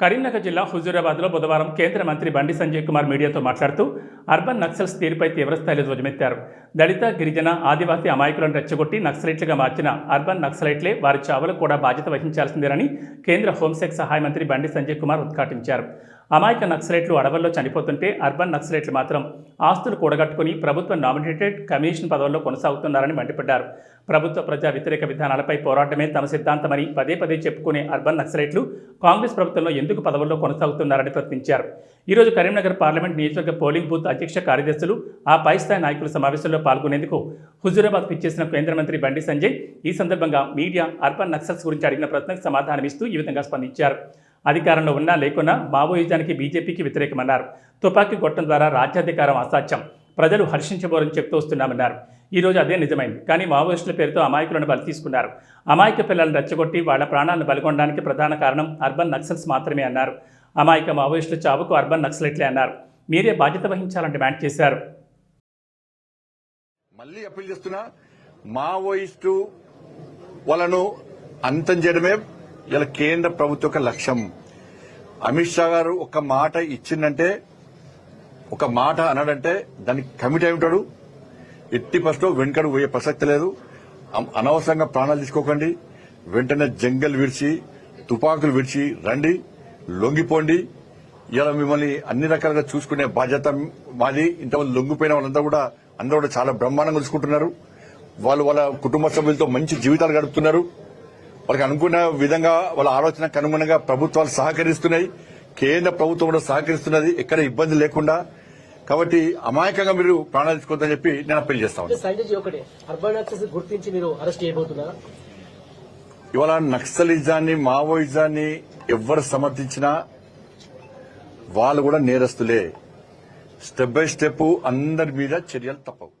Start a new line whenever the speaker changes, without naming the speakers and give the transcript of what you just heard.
కరీంనగర్ జిల్లా హుజూరాబాద్లో బుధవారం కేంద్ర మంత్రి బండి సంజయ్ కుమార్ మీడియాతో మాట్లాడుతూ అర్బన్ నక్సల్స్ తీరుపై తీవ్రస్థాయిలో ధ్వజమెత్తారు. దళిత గిరిజన ఆదివాసీ అమాయకులను రెచ్చగొట్టి నక్సలైట్లుగా మార్చిన అర్బన్ నక్సలైట్లే వారి చావులకు కూడా బాధ్యత వహించాల్సిందేనని కేంద్ర హోంశాఖ సహాయ మంత్రి బండి సంజయ్ కుమార్ ఉద్ఘాటించారు. అమాయక నక్సలైట్లు అడవుల్లో చనిపోతుంటే అర్బన్ నక్సలైట్లు మాత్రం ఆస్తులు కూడగట్టుకుని ప్రభుత్వ నామినేటెడ్ కమిషన్ పదవుల్లో కొనసాగుతున్నారని మండిపడ్డారు. ప్రభుత్వ ప్రజా వ్యతిరేక విధానాలపై పోరాటమే తమ సిద్ధాంతమని పదే పదే చెప్పుకునే అర్బన్ నక్సలైట్లు కాంగ్రెస్ ప్రభుత్వంలో ఎందుకు పదవుల్లో కొనసాగుతున్నారని ప్రశ్నించారు. ఈరోజు కరీంనగర్ పార్లమెంట్ నియోజకవర్గ పోలింగ్ బూత్ ప్రత్యక్ష కార్యదర్శులు ఆ పై స్థాయి నాయకుల సమావేశంలో పాల్గొనేందుకు హుజూరాబాద్ పిచ్చేసిన కేంద్ర మంత్రి బండి సంజయ్ ఈ సందర్భంగా మీడియా అర్బన్ నక్సల్స్ గురించి అడిగిన ప్రశ్నకు సమాధానమిస్తూ ఈ విధంగా స్పందించారు. అధికారంలో ఉన్నా లేకున్నా మావోయిజానికి బీజేపీకి వ్యతిరేకమన్నారు. తుపాకీ గొట్టం ద్వారా రాజ్యాధికారం అసాధ్యం. ప్రజలు హర్షించబోరని చెప్తూ వస్తున్నామన్నారు. ఈ రోజు అదే నిజమైంది. కానీ మావోయిస్టుల పేరుతో అమాయకులను బలి తీసుకున్నారు. అమాయక పిల్లలను రెచ్చగొట్టి వాళ్ళ ప్రాణాలను బలిగొనడానికి ప్రధాన కారణం అర్బన్ నక్సల్స్ మాత్రమే అన్నారు. అమాయక మావోయిస్టుల చావుకు అర్బన్ నక్సలైట్లే అన్నారు. మీరే బాధ్యత వహించాలని డిమాండ్ చేశారు.
మళ్ళీ అప్పీల్ చేస్తున్నా మావోయిస్టు వాళ్ళను అంతం చేయడమే ఇలా కేంద్ర ప్రభుత్వ యొక్క లక్ష్యం. అమిత్ షా గారు ఒక మాట ఇచ్చిందంటే ఒక మాట అన్నాడంటే దానికి కమిట్ అయి ఉంటాడు. ఎట్టి ఫస్ట్ వెనుకడు పోయే ప్రసక్తి లేదు. అనవసరంగా ప్రాణాలు తీసుకోకండి. వెంటనే జంగల్ విడిచి తుపాకులు విడిచి రండి. లొంగిపోండి. ఇలా మిమ్మల్ని అన్ని రకాలుగా చూసుకునే బాధ్యత మాది. ఇంతమంది లొంగిపోయిన వాళ్ళంతా కూడా అందరూ కూడా చాలా బ్రహ్మాండంగా చూసుకుంటున్నారు. వాళ్ళు వాళ్ళ కుటుంబ సభ్యులతో మంచి జీవితాలు గడుపుతున్నారు. వాళ్ళకి అనుకున్న విధంగా వాళ్ళ ఆలోచనకు అనుగుణంగా ప్రభుత్వాలు సహకరిస్తున్నాయి. కేంద్ర ప్రభుత్వం కూడా సహకరిస్తున్నది. ఎక్కడ ఇబ్బంది లేకుండా. కాబట్టి అమాయకంగా మీరు ప్రాణాలు తీసుకోవద్దని చెప్పి నేను అప్పీల్ చేస్తా ఉన్నాను ఇవాళ నక్సలిజాన్ని మావోయిజాన్ని ఎవ్వరు సమర్థించినా వాళ్ళు కూడా నేరస్తులే. స్టెప్ బై స్టెప్ అందరి మీద చర్యలు తప్పవు.